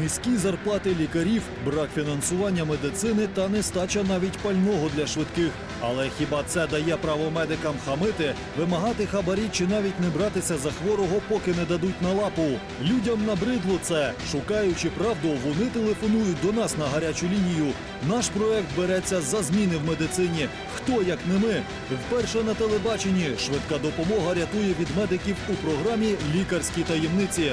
Низькі зарплати лікарів, брак фінансування медицини та нестача навіть пального для швидких. Але хіба це дає право медикам хамити, вимагати хабарі чи навіть не братися за хворого, поки не дадуть на лапу? Людям набридло це. Шукаючи правду, вони телефонують до нас на гарячу лінію. Наш проект береться за зміни в медицині. Хто як не ми? Вперше на телебаченні швидка допомога рятує від медиків у програмі Лікарські таємниці.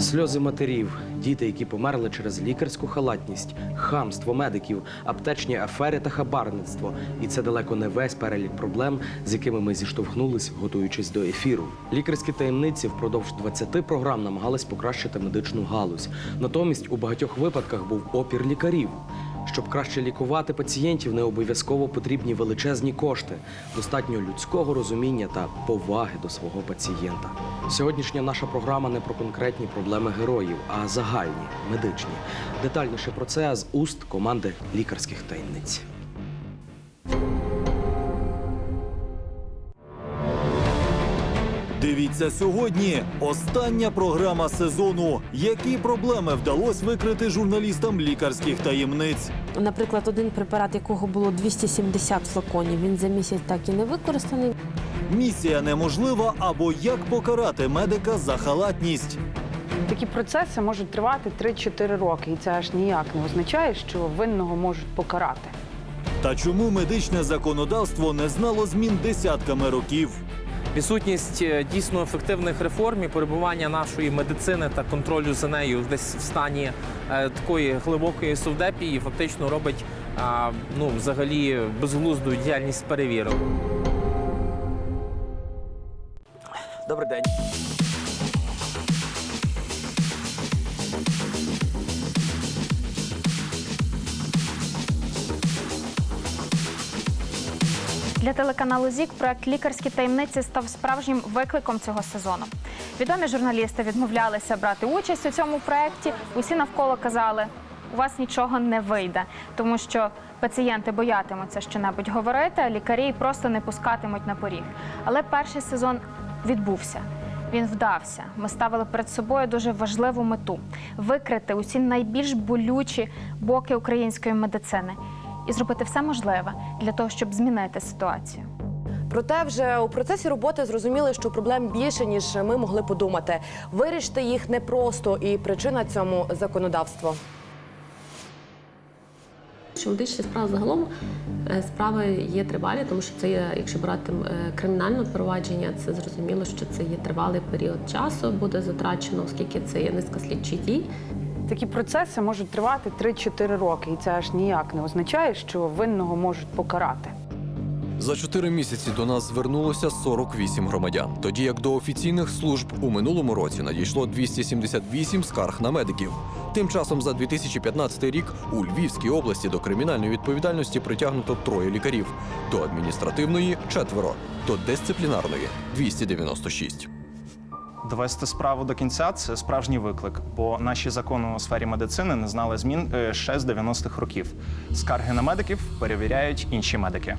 Сльози матерів, діти, які померли через лікарську халатність, хамство медиків, аптечні афери та хабарництво. І це далеко не весь перелік проблем, з якими ми зіштовхнулись, готуючись до ефіру. Лікарські таємниці впродовж 20 програм намагались покращити медичну галузь. Натомість у багатьох випадках був опір лікарів. Щоб краще лікувати пацієнтів, не обов'язково потрібні величезні кошти, достатньо людського розуміння та поваги до свого пацієнта. Сьогоднішня наша програма не про конкретні проблеми героїв, а загальні, медичні. Детальніше про це з уст команди лікарських таємниць. Дивіться сьогодні. Остання програма сезону. Які проблеми вдалося викрити журналістам лікарських таємниць? Наприклад, один препарат, якого було 270 флаконів, він за місяць так і не використаний. Місія неможлива або як покарати медика за халатність. Такі процеси можуть тривати 3-4 роки, і це аж ніяк не означає, що винного можуть покарати. Та чому медичне законодавство не знало змін десятками років? Відсутність е, дійсно ефективних реформ і перебування нашої медицини та контролю за нею десь в стані е, такої глибокої совдепії фактично робить ну, взагалі безглузду діяльність перевірок. Добрий день. Для телеканалу ЗІК проект Лікарські таємниці став справжнім викликом цього сезону. Відомі журналісти відмовлялися брати участь у цьому проєкті. Усі навколо казали, у вас нічого не вийде, тому що пацієнти боятимуться щонебудь говорити, а лікарі просто не пускатимуть на поріг. Але перший сезон відбувся. Він вдався. Ми ставили перед собою дуже важливу мету викрити усі найбільш болючі боки української медицини і зробити все можливе для того, щоб змінити ситуацію. Проте вже у процесі роботи зрозуміли, що проблем більше ніж ми могли подумати. Вирішити їх непросто, і причина цьому законодавство. Що медичні справи загалом е, справи є тривалі, тому що це є, якщо брати е, кримінальне провадження, це зрозуміло, що це є тривалий період часу, буде затрачено, оскільки це є низка слідчих дій. Такі процеси можуть тривати 3-4 роки, і це аж ніяк не означає, що винного можуть покарати. За чотири місяці до нас звернулося 48 громадян, тоді як до офіційних служб у минулому році надійшло 278 скарг на медиків. Тим часом за 2015 рік у Львівській області до кримінальної відповідальності притягнуто троє лікарів, до адміністративної четверо, до дисциплінарної 296. Довести справу до кінця це справжній виклик, бо наші закони у сфері медицини не знали змін е, ще з 90-х років. Скарги на медиків перевіряють інші медики.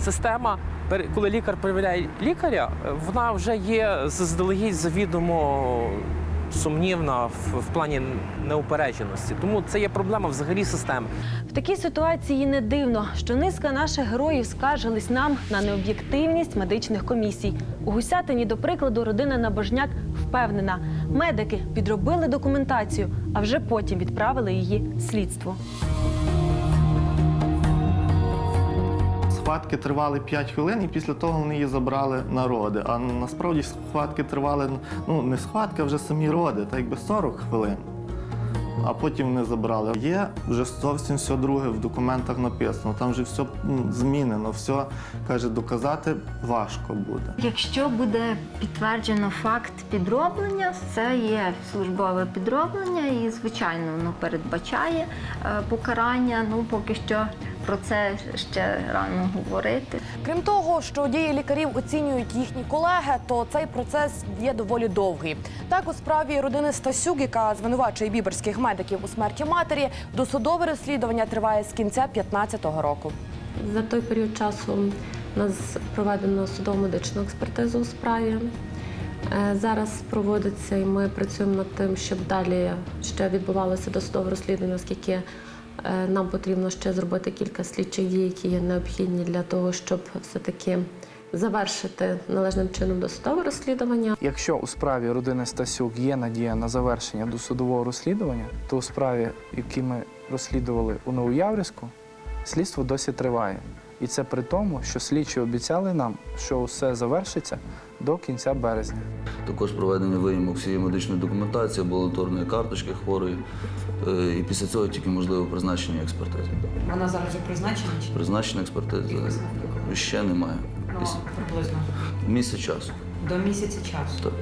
Система, коли лікар перевіряє лікаря, е, вона вже є заздалегідь завідомо сумнівна в, в плані неупередженості. Тому це є проблема взагалі системи. В такій ситуації не дивно, що низка наших героїв скаржились нам на необ'єктивність медичних комісій. У Гусятині, до прикладу, родина Набожняк впевнена, медики підробили документацію, а вже потім відправили її слідству. Схватки тривали 5 хвилин, і після того вони її забрали на роди. А насправді схватки тривали ну не схватки, а вже самі роди, так якби 40 хвилин. А потім вони забрали. Є вже зовсім все друге в документах написано. Там вже все змінено, все каже, доказати важко буде. Якщо буде підтверджено факт підроблення, це є службове підроблення і, звичайно, воно передбачає е, покарання. Ну, поки що про це ще рано говорити. Крім того, що дії лікарів оцінюють їхні колеги, то цей процес є доволі довгий. Так, у справі родини Стасюк, яка звинувачує біберських медиків у смерті матері, досудове розслідування триває з кінця 2015 року. За той період часу у нас проведено судово-медичну експертизу у справі. Е, Зараз проводиться і ми працюємо над тим, щоб далі ще відбувалося досудове розслідування, оскільки нам потрібно ще зробити кілька слідчих дій, які є необхідні для того, щоб все-таки завершити належним чином досудове розслідування. Якщо у справі родини Стасюк є надія на завершення досудового розслідування, то у справі, які ми розслідували у Новояврівську, слідство досі триває. І це при тому, що слідчі обіцяли нам, що все завершиться до кінця березня. Також проведення виїмок всієї медичної документації, амбулаторної карточки хворої. Е, І після цього тільки можливо призначення експертизи. Вона зараз вже призначена чи Призначення експертизи ще немає. ну, Після- приблизно Місяць часу. до місяця часу? Так.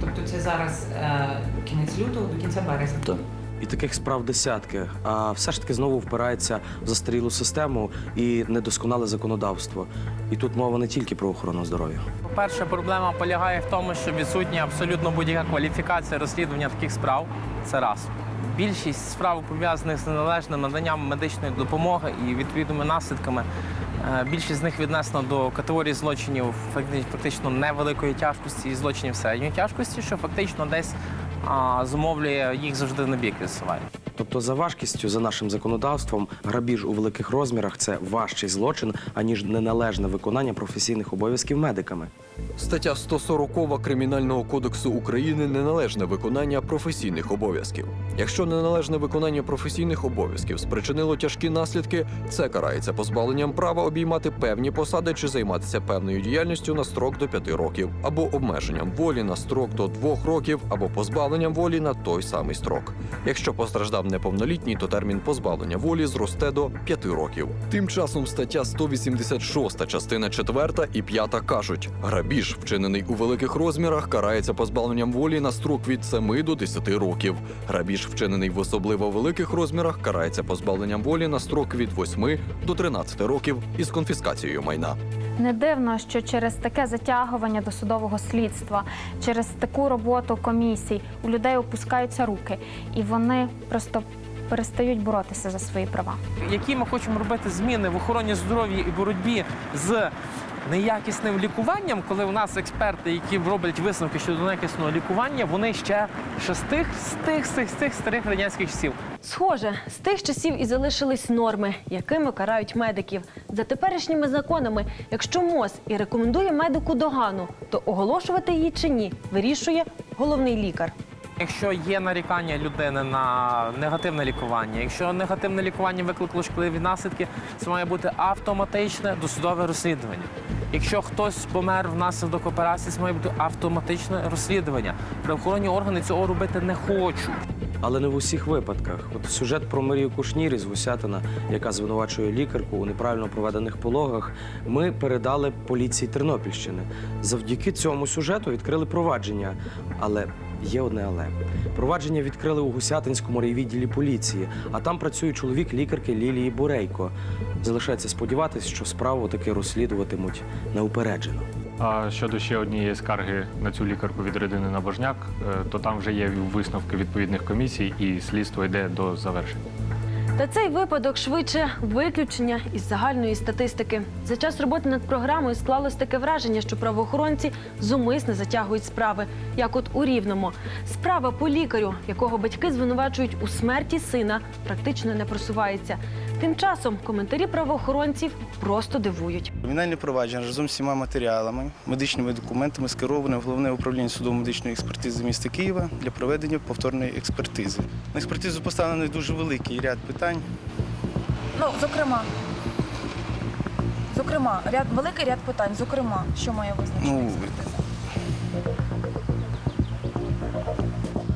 Тобто це зараз е, кінець лютого до кінця березня. Так. І таких справ десятки. А все ж таки знову впирається в застарілу систему і недосконале законодавство. І тут мова не тільки про охорону здоров'я. По-перше, проблема полягає в тому, що відсутня абсолютно будь-яка кваліфікація розслідування таких справ. Це раз. Більшість справ пов'язаних з неналежним наданням медичної допомоги і відповідними наслідками. Е, Більшість з них віднесено до категорії злочинів факти- фактично невеликої тяжкості і злочинів середньої тяжкості, що фактично десь зумовлює їх завжди на бік відсуває. Тобто, за важкістю, за нашим законодавством, грабіж у великих розмірах це важчий злочин, аніж неналежне виконання професійних обов'язків медиками. Стаття 140 Кримінального кодексу України неналежне виконання професійних обов'язків. Якщо неналежне виконання професійних обов'язків спричинило тяжкі наслідки, це карається позбавленням права обіймати певні посади чи займатися певною діяльністю на строк до 5 років, або обмеженням волі на строк до 2 років, або позбавленням волі на той самий строк. Якщо постраждав неповнолітній, то термін позбавлення волі зросте до 5 років. Тим часом стаття 186, частина 4 і 5 кажуть: грабіж, вчинений у великих розмірах, карається позбавленням волі на строк від 7 до 10 років. Грабіж, вчинений в особливо великих розмірах, карається позбавленням волі на строк від 8 до 13 років із конфіскацією майна. Не дивно, що через таке затягування досудового слідства, через таку роботу комісій у людей опускаються руки, і вони просто перестають боротися за свої права. які ми хочемо робити зміни в охороні здоров'я і боротьбі з неякісним лікуванням, коли у нас експерти, які роблять висновки щодо неякісного лікування, вони ще, ще з тих з тих з тих, з тих старих радянських часів. Схоже, з тих часів і залишились норми, якими карають медиків. За теперішніми законами, якщо МОЗ і рекомендує медику догану, то оголошувати її чи ні вирішує головний лікар. Якщо є нарікання людини на негативне лікування, якщо негативне лікування викликало шкідливі наслідки, це має бути автоматичне досудове розслідування. Якщо хтось помер внаслідок операції, це має бути автоматичне розслідування. Правоохоронні органи цього робити не хочуть. Але не в усіх випадках. От сюжет про Марію Кушнір із Гусятина, яка звинувачує лікарку у неправильно проведених пологах, ми передали поліції Тернопільщини. Завдяки цьому сюжету відкрили провадження. Але є одне але. Провадження відкрили у Гусятинському райвідділі поліції, а там працює чоловік лікарки Лілії Бурейко. Залишається сподіватися, що справу таки розслідуватимуть неупереджено. А щодо ще однієї скарги на цю лікарку від родини Набожняк, е, то там вже є висновки відповідних комісій, і слідство йде до завершення. Та цей випадок швидше виключення із загальної статистики. За час роботи над програмою склалось таке враження, що правоохоронці зумисне затягують справи, як от у Рівному. Справа по лікарю, якого батьки звинувачують у смерті сина, практично не просувається. Тим часом коментарі правоохоронців просто дивують. Кримінальне провадження разом з всіма матеріалами, медичними документами скероване в головне управління судово-медичної експертизи міста Києва для проведення повторної експертизи. На експертизу поставлений дуже великий ряд питань. Ну, зокрема, зокрема, ряд великий ряд питань. Зокрема, що має визначити? Ну,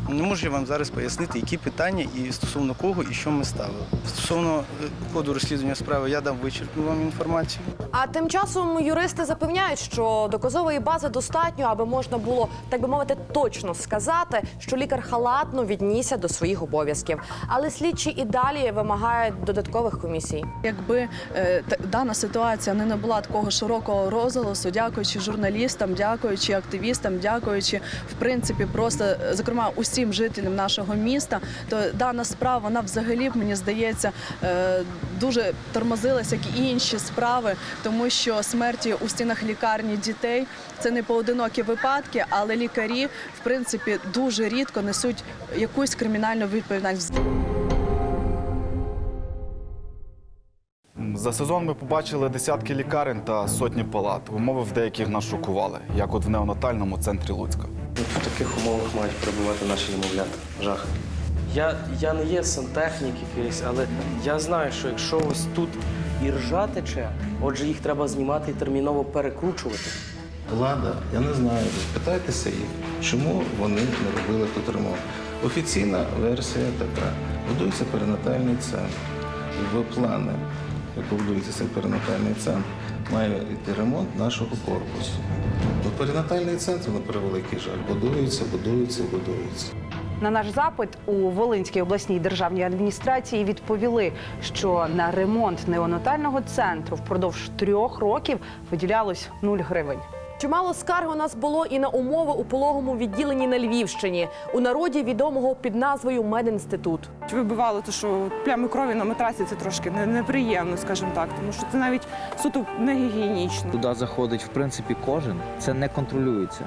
Не можу я вам зараз пояснити, які питання і стосовно кого і що ми ставили. Стосовно е, ходу розслідування справи, я дам вичерпну вам інформацію. А тим часом юристи запевняють, що доказової бази достатньо, аби можна було, так би мовити, точно сказати, що лікар халатно віднісся до своїх обов'язків. Але слідчі і далі вимагають додаткових комісій. Якби е, та- дана ситуація не набула такого широкого розголосу, дякуючи журналістам, дякуючи активістам, дякуючи в принципі просто е, зокрема усім жителям нашого міста, то дана справа вона взагалі мені здається е, дуже тормозилась, як і інші справи, тому що смерті у стінах лікарні дітей це не поодинокі випадки, але лікарі в принципі дуже рідко несуть якусь кримінальну відповідальність. За сезон ми побачили десятки лікарень та сотні палат. Умови в деяких нас шокували, як от в неонатальному центрі Луцька. В таких умовах мають перебувати наші немовлята. Жах. Я, я не є сантехнік якийсь, але я знаю, що якщо ось тут і ржа тече, отже, їх треба знімати і терміново перекручувати. Влада, я не знаю, спитайтеся їх, чому вони не робили тут ремонт. Офіційна версія така. Будується перинатальний центр. В плани, як будується цей перинатальний центр, має йти ремонт нашого корпусу. Бо перинатальний центр, на превеликий жаль, будується, будується, будується. На наш запит у Волинській обласній державній адміністрації відповіли, що на ремонт неонатального центру впродовж трьох років виділялось 0 гривень. Чимало скарг у нас було і на умови у пологовому відділенні на Львівщині, у народі відомого під назвою Медінститут. Вибивало те, що плями крові на матрасі це трошки не- неприємно, скажімо так, тому що це навіть суто не гігієнічно. Туди заходить в принципі кожен, це не контролюється.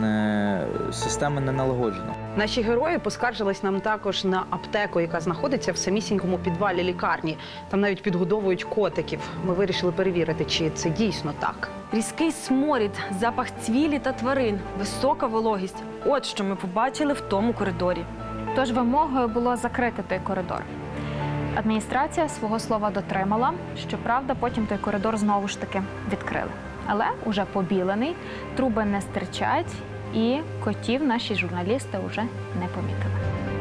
Не, система не налагоджена. Наші герої поскаржились нам також на аптеку, яка знаходиться в самісінькому підвалі лікарні. Там навіть підгодовують котиків. Ми вирішили перевірити, чи це дійсно так. Різкий сморід, запах цвілі та тварин, висока вологість. От що ми побачили в тому коридорі. Тож вимогою було закрити той коридор. Адміністрація свого слова дотримала. Щоправда, потім той коридор знову ж таки відкрили. Але уже побілений, труби не стирчать, і котів наші журналісти вже не помітили.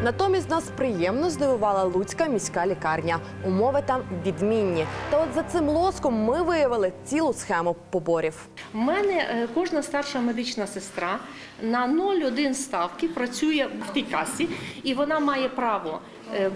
Натомість нас приємно здивувала Луцька міська лікарня. Умови там відмінні. Та от за цим лоском ми виявили цілу схему поборів. У мене е, кожна старша медична сестра на 0,1 ставки працює в тій касі, і вона має право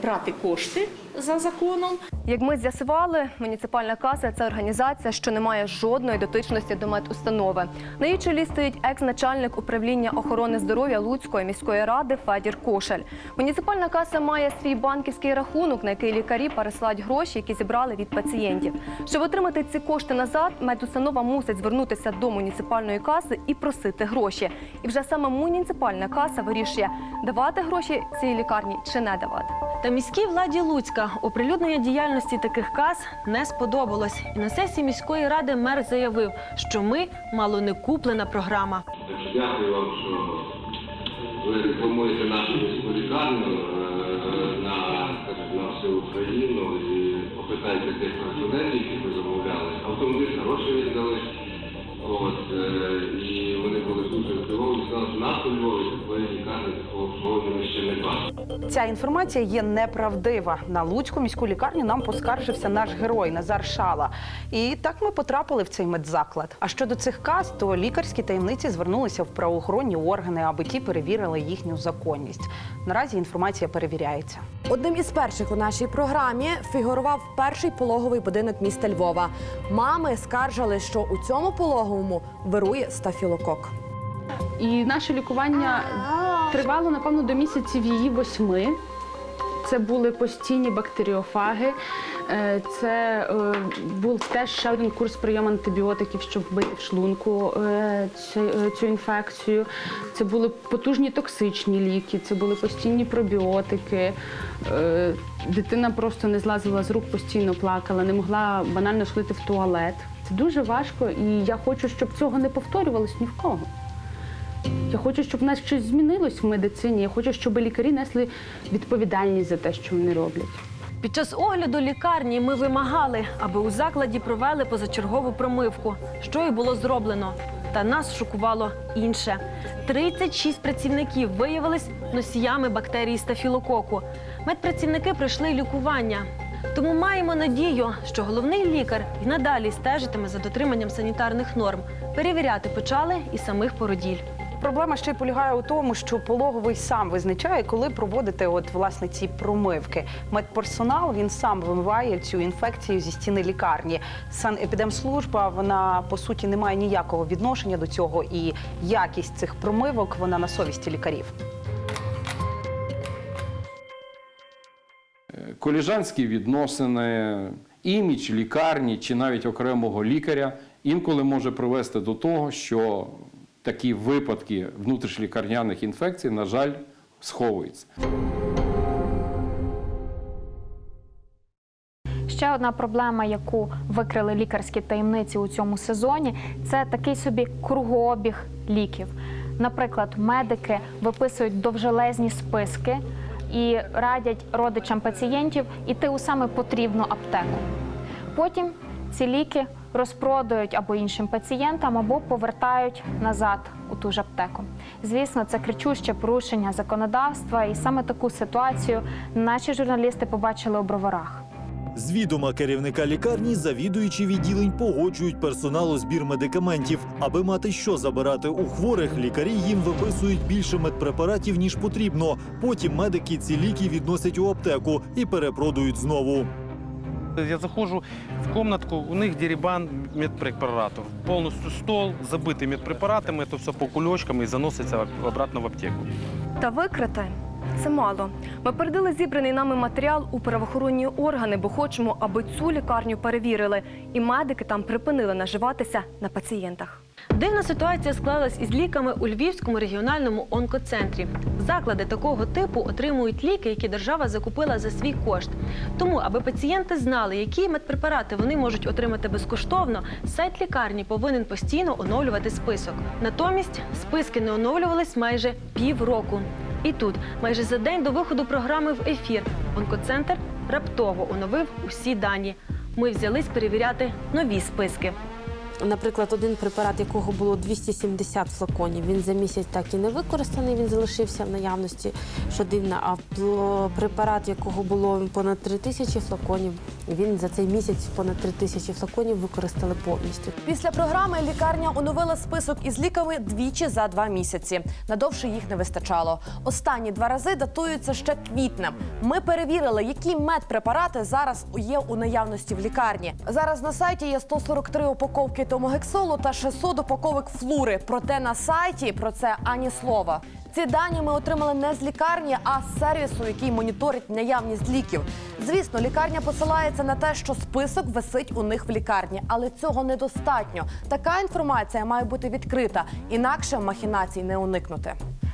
брати кошти за законом. Як ми з'ясували, муніципальна каса це організація, що не має жодної дотичності до медустанови. На її чолі стоїть екс-начальник управління охорони здоров'я Луцької міської ради Федір Кошель. Муніципальна каса має свій банківський рахунок, на який лікарі пересилають гроші, які зібрали від пацієнтів. Щоб отримати ці кошти назад, медустанова мусить звернутися до муніципальної каси і просити гроші. І вже саме муніципальна каса вирішує, давати гроші цій лікарні чи не давати. Та міській владі Луцька оприлюднення діяльності таких кас не сподобалось. І на сесії міської ради мер заявив, що ми мало не куплена програма. Дякую вам, що ви рекламуєте нашу міську лікарню е, на, на всю Україну і попитайте тих кореспондентів, які ви замовляли. Автомобіль гроші віддали. От, е, і вони були дуже здивовані, сказали, що нас у Львові такої лікарні такого обслуговування ще не бачили. Ця інформація є неправдива. На Луцьку міську лікарню нам поскаржився наш герой Назар Шала. І так ми потрапили в цей медзаклад. А щодо цих каз, то лікарські таємниці звернулися в правоохоронні органи, аби ті перевірили їхню законність. Наразі інформація перевіряється. Одним із перших у нашій програмі фігурував перший пологовий будинок міста Львова. Мами скаржили, що у цьому пологовому вирує стафілокок. І наше лікування тривало, напевно, до місяців її восьми. Це були постійні бактеріофаги. Е, Це е, був теж ще один курс прийому антибіотиків, щоб вбити в шлунку е, цю, інфекцію. Це були потужні токсичні ліки, це були постійні пробіотики. Дитина просто не злазила з рук, постійно плакала, не могла банально сходити в туалет. Це дуже важко, і я хочу, щоб цього не повторювалось ні в кого. Я хочу, щоб в нас щось змінилось в медицині. Я хочу, щоб лікарі несли відповідальність за те, що вони роблять. Під час огляду лікарні ми вимагали, аби у закладі провели позачергову промивку, що і було зроблено. Та нас шокувало інше: 36 працівників виявились носіями бактерії стафілококу. Медпрацівники пройшли лікування. Тому маємо надію, що головний лікар і надалі стежитиме за дотриманням санітарних норм. Перевіряти почали і самих породіль. Проблема ще й полягає у тому, що пологовий сам визначає, коли проводити от власне ці промивки. Медперсонал він сам вимиває цю інфекцію зі стіни лікарні. Санепідемслужба вона по суті не має ніякого відношення до цього, і якість цих промивок вона на совісті лікарів. Коліжанські відносини, імідж лікарні чи навіть окремого лікаря інколи може привести до того, що такі випадки внутрішньолікарняних інфекцій, на жаль, сховуються. Ще одна проблема, яку викрили лікарські таємниці у цьому сезоні, це такий собі кругообіг ліків. Наприклад, медики виписують довжелезні списки і радять родичам пацієнтів іти у саме потрібну аптеку. Потім ці ліки розпродають або іншим пацієнтам, або повертають назад у ту ж аптеку. Звісно, це кричуще порушення законодавства, і саме таку ситуацію наші журналісти побачили у броварах. З відома керівника лікарні завідуючі відділень погоджують персоналу збір медикаментів. Аби мати що забирати у хворих, лікарі їм виписують більше медпрепаратів ніж потрібно. Потім медики ці ліки відносять у аптеку і перепродають знову. Я захожу в комнатку, у них дерибан медпрепаратов. Полностью стол, забитий медпрепаратами, це все по кульочкам і заноситься обратно в аптеку. Та викрите це мало. Ми передали зібраний нами матеріал у правоохоронні органи, бо хочемо, аби цю лікарню перевірили, і медики там припинили наживатися на пацієнтах. Дивна ситуація склалась із ліками у Львівському регіональному онкоцентрі. Заклади такого типу отримують ліки, які держава закупила за свій кошт. Тому, аби пацієнти знали, які медпрепарати вони можуть отримати безкоштовно, сайт лікарні повинен постійно оновлювати список. Натомість списки не оновлювались майже півроку. І тут, майже за день до виходу програми в ефір, онкоцентр раптово оновив усі дані. Ми взялись перевіряти нові списки. Наприклад, один препарат, якого було 270 флаконів, він за місяць так і не використаний, він залишився в наявності, що дивно. А препарат, якого було понад 3 тисячі флаконів, він за цей місяць понад 3 тисячі флаконів використали повністю. Після програми лікарня оновила список із ліками двічі за два місяці. Надовше їх не вистачало. Останні два рази датуються ще квітнем. Ми перевірили, які медпрепарати зараз є у наявності в лікарні. Зараз на сайті є 143 упаковки томогексолу та 600 упаковок флури. Проте на сайті про це ані слова. Ці дані ми отримали не з лікарні, а з сервісу, який моніторить наявність ліків. Звісно, лікарня посилається на те, що список висить у них в лікарні, але цього недостатньо. Така інформація має бути відкрита, інакше махінацій не уникнути.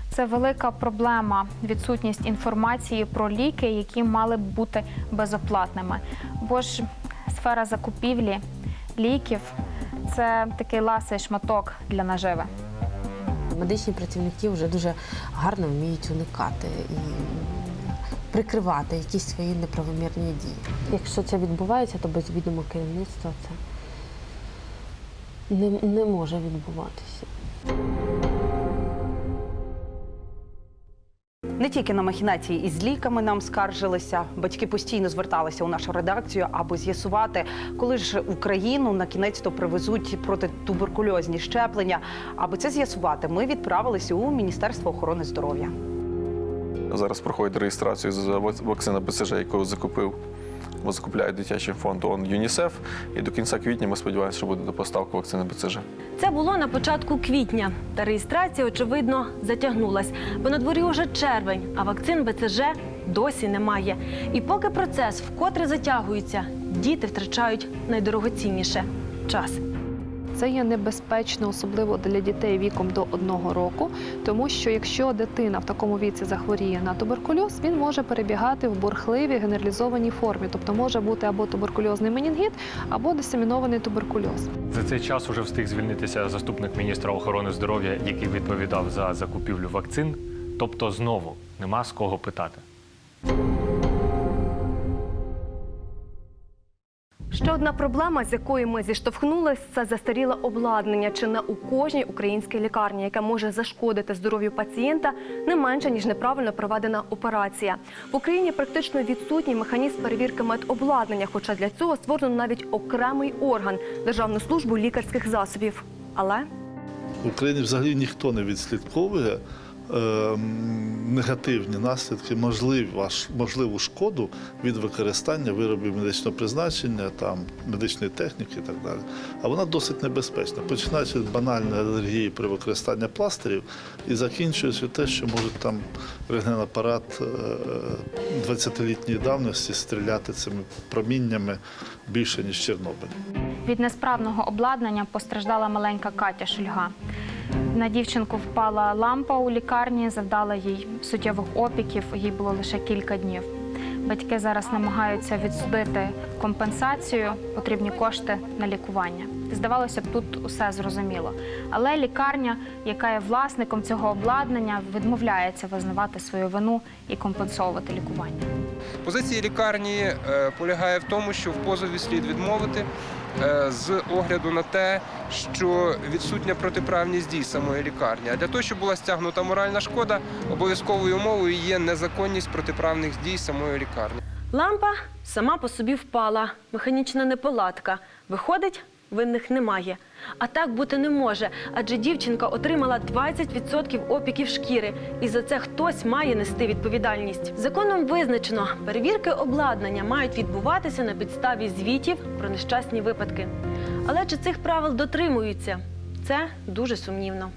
Це велика проблема відсутність інформації про ліки, які мали б бути безоплатними. Бо ж сфера закупівлі ліків це такий ласий шматок для наживи. Медичні працівники вже дуже гарно вміють уникати і прикривати якісь свої неправомірні дії. Якщо це відбувається, то без відома керівництва це не, не може відбуватися. Не тільки на махінації із ліками нам скаржилися. Батьки постійно зверталися у нашу редакцію, аби з'ясувати, коли ж Україну на кінець то привезуть протитуберкульозні щеплення. Аби це з'ясувати, ми відправилися у Міністерство охорони здоров'я. Зараз проходить реєстрацію за вакцина БЦЖ, яку закупив, бо закупляють дитячий фонд ООН ЮНІСЕФ. І до кінця квітня ми сподіваємося, що буде поставка вакцини БЦЖ. Це було на початку квітня. Та реєстрація, очевидно, затягнулась. Бо на дворі уже червень, а вакцин БЦЖ досі немає. І поки процес вкотре затягується, діти втрачають найдорогоцінніше час. Це є небезпечно, особливо для дітей віком до одного року, тому що якщо дитина в такому віці захворіє на туберкульоз, він може перебігати в бурхливій генералізованій формі, тобто може бути або туберкульозний менінгіт, або дисемінований туберкульоз. За цей час уже встиг звільнитися заступник міністра охорони здоров'я, який відповідав за закупівлю вакцин. Тобто, знову нема з кого питати. Ще одна проблема, з якою ми зіштовхнулись, це застаріле обладнання чи не у кожній українській лікарні, яке може зашкодити здоров'ю пацієнта не менше ніж неправильно проведена операція. В Україні практично відсутній механізм перевірки медобладнання, хоча для цього створено навіть окремий орган Державну службу лікарських засобів. Але В Україні взагалі ніхто не відслідковує негативні наслідки, можливу шкоду від використання виробів медичного призначення, там, медичної техніки і так далі. А вона досить небезпечна, починаючи від банальної алергії при використанні пластирів і закінчуючи те, що може там рентгенапарат е, 20-літньої давності стріляти цими проміннями більше, ніж Чорнобиль. Від несправного обладнання постраждала маленька Катя Шульга. На дівчинку впала лампа у лікарні, завдала їй суттєвих опіків. Їй було лише кілька днів. Батьки зараз намагаються відсудити компенсацію, потрібні кошти на лікування. Здавалося б, тут усе зрозуміло. Але лікарня, яка є власником цього обладнання, відмовляється визнавати свою вину і компенсовувати лікування. Позиція лікарні е, полягає в тому, що в позові слід відмовити з огляду на те, що відсутня протиправність дій самої лікарні. А для того, щоб була стягнута моральна шкода, обов'язковою умовою є незаконність протиправних дій самої лікарні. Лампа сама по собі впала, механічна неполадка. Виходить, винних немає. А так бути не може, адже дівчинка отримала 20% опіків шкіри, і за це хтось має нести відповідальність. Законом визначено, перевірки обладнання мають відбуватися на підставі звітів про нещасні випадки. Але чи цих правил дотримуються? Це дуже сумнівно.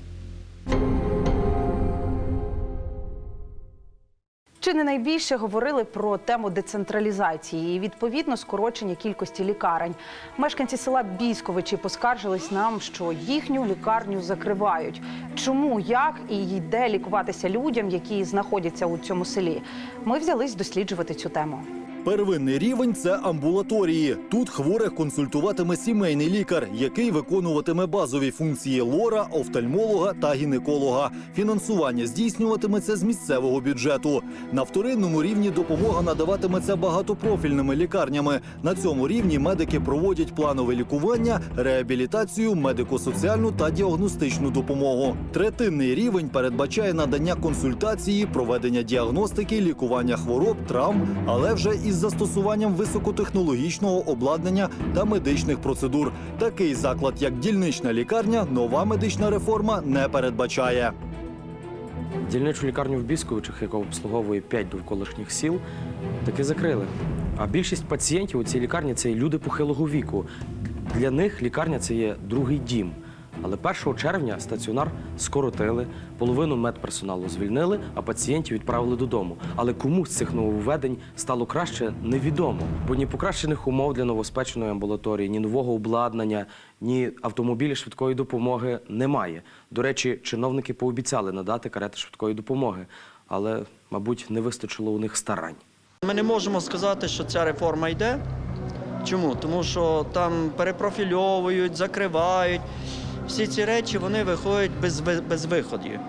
Чи не найбільше говорили про тему децентралізації і відповідно скорочення кількості лікарень? Мешканці села Бійсковичі поскаржились нам, що їхню лікарню закривають. Чому, як і де лікуватися людям, які знаходяться у цьому селі? Ми взялись досліджувати цю тему. Первинний рівень це амбулаторії. Тут хворих консультуватиме сімейний лікар, який виконуватиме базові функції лора, офтальмолога та гінеколога. Фінансування здійснюватиметься з місцевого бюджету. На вторинному рівні допомога надаватиметься багатопрофільними лікарнями. На цьому рівні медики проводять планове лікування, реабілітацію, медико-соціальну та діагностичну допомогу. Третинний рівень передбачає надання консультації, проведення діагностики, лікування хвороб, травм, але вже із застосуванням високотехнологічного обладнання та медичних процедур. Такий заклад, як дільнична лікарня, нова медична реформа не передбачає. Дільничу лікарню в Бісковичах, яка обслуговує 5 довколишніх сіл, таки закрили. А більшість пацієнтів у цій лікарні це люди похилого віку. Для них лікарня це є другий дім. Але 1 червня стаціонар скоротили, половину медперсоналу звільнили, а пацієнтів відправили додому. Але кому з цих нововведень стало краще, невідомо. Бо ні покращених умов для новоспеченої амбулаторії, ні нового обладнання, ні автомобілів швидкої допомоги немає. До речі, чиновники пообіцяли надати карети швидкої допомоги, але, мабуть, не вистачило у них старань. Ми не можемо сказати, що ця реформа йде. Чому? Тому що там перепрофільовують, закривають. Всі ці речі вони виходять без, без виходів.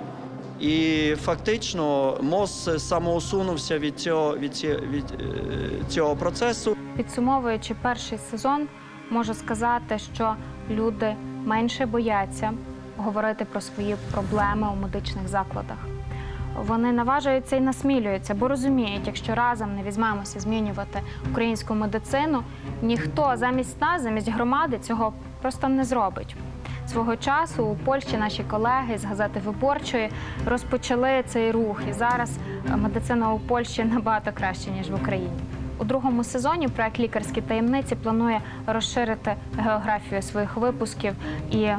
І фактично МОЗ самоусунувся від цього, від, від е, цього процесу. Підсумовуючи перший сезон, можу сказати, що люди менше бояться говорити про свої проблеми у медичних закладах. Вони наважуються і насмілюються, бо розуміють, якщо разом не візьмемося змінювати українську медицину, ніхто замість нас, замість громади цього просто не зробить. Свого часу у Польщі наші колеги з газети Виборчої розпочали цей рух, і зараз е, медицина у Польщі набагато краще ніж в Україні. У другому сезоні проект лікарські таємниці планує розширити географію своїх випусків, і е,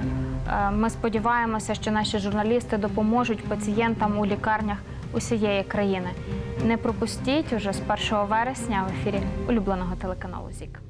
ми сподіваємося, що наші журналісти допоможуть пацієнтам у лікарнях усієї країни. Не пропустіть уже з 1 вересня в ефірі улюбленого телеканалу ЗІК.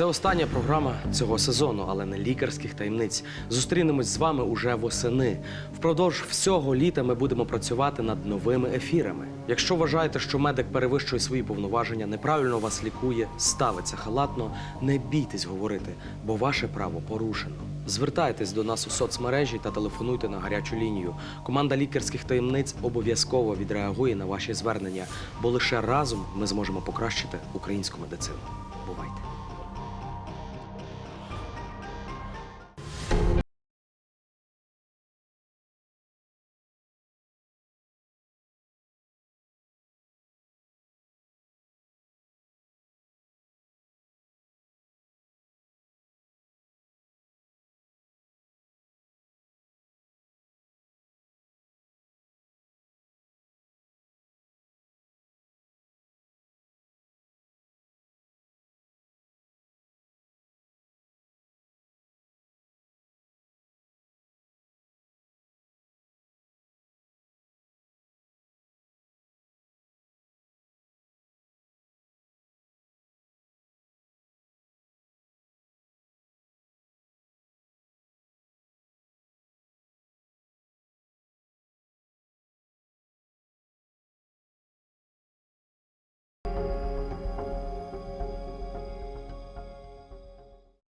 Це остання програма цього сезону, але не лікарських таємниць. Зустрінемось з вами уже восени. Впродовж всього літа ми будемо працювати над новими ефірами. Якщо вважаєте, що медик перевищує свої повноваження, неправильно вас лікує, ставиться халатно, не бійтесь говорити, бо ваше право порушено. Звертайтесь до нас у соцмережі та телефонуйте на гарячу лінію. Команда лікарських таємниць обов'язково відреагує на ваші звернення, бо лише разом ми зможемо покращити українську медицину. Бувайте!